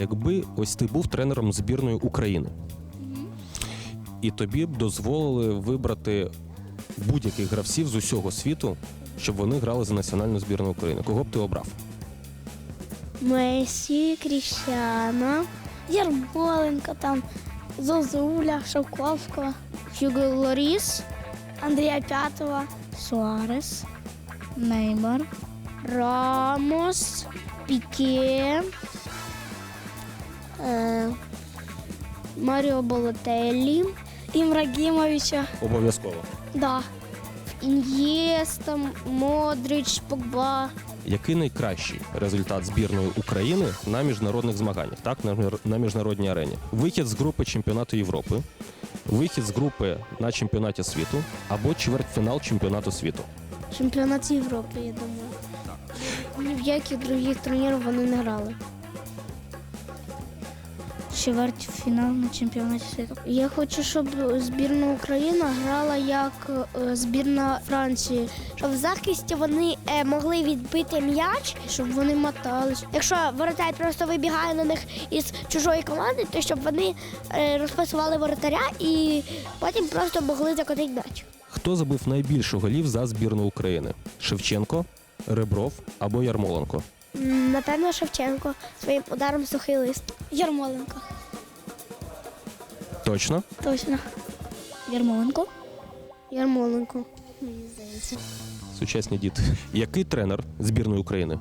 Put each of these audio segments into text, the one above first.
Якби ось ти був тренером збірної України, і тобі б дозволили вибрати будь-яких гравців з усього світу, щоб вони грали за національну збірну України. Кого б ти обрав? Месі, Кріщана, Ярмоленко, там, Зозуля, Шовковського, Хюго Лоріс, Андрія П'ятова, Суарес, Неймар, Рамос, Піке, Маріо Болотеллі, Імрагімовича, Обов'язково. да. Ін'єста, Модрич, Погба. Який найкращий результат збірної України на міжнародних змаганнях, так на, міжнародній арені? Вихід з групи чемпіонату Європи, вихід з групи на чемпіонаті світу або чвертьфінал чемпіонату світу. Чемпіонат Європи, я думаю. Ні в яких других турнірах вони не грали. Чвертьфінал на чемпіонаті світу. Я хочу, щоб збірна України грала як е, збірна Франції, щоб в захисті вони е, могли відбити м'яч, щоб вони мотались. Якщо воротар просто вибігає на них із чужої команди, то щоб вони е, розпасували воротаря і потім просто могли закотити м'яч. Хто забив найбільше голів за збірну України? Шевченко, Ребров або Ярмоленко? Напевно, Шевченко своїм ударом сухий лист. Ярмоленко. Точно? Точно. Ярмоленко. Ярмоленко. Мені здається. Сучасні діти. Який тренер збірної України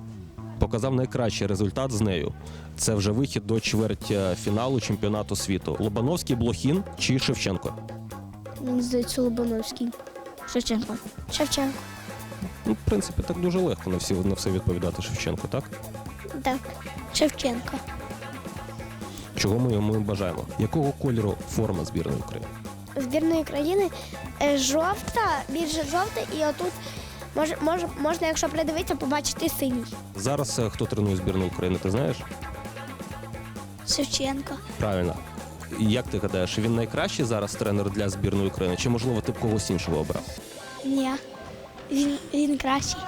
показав найкращий результат з нею? Це вже вихід до чвертьфіналу чемпіонату світу. Лобановський, Блохін чи Шевченко? Мені здається, Лобановський. Шевченко. Шевченко. Ну, в принципі, так дуже легко на всі на все відповідати Шевченко, так? Так. Шевченко. Чого ми йому бажаємо? Якого кольору форма збірної України? Збірної країни е, жовта, більше жовта, і отут може, може, можна, якщо придивитися, побачити синій. Зараз е, хто тренує збірну України, ти знаєш? Шевченко. Правильно. Як ти гадаєш, він найкращий зараз тренер для збірної України? Чи можливо ти б когось іншого обрав? Ні. Він, він кращий.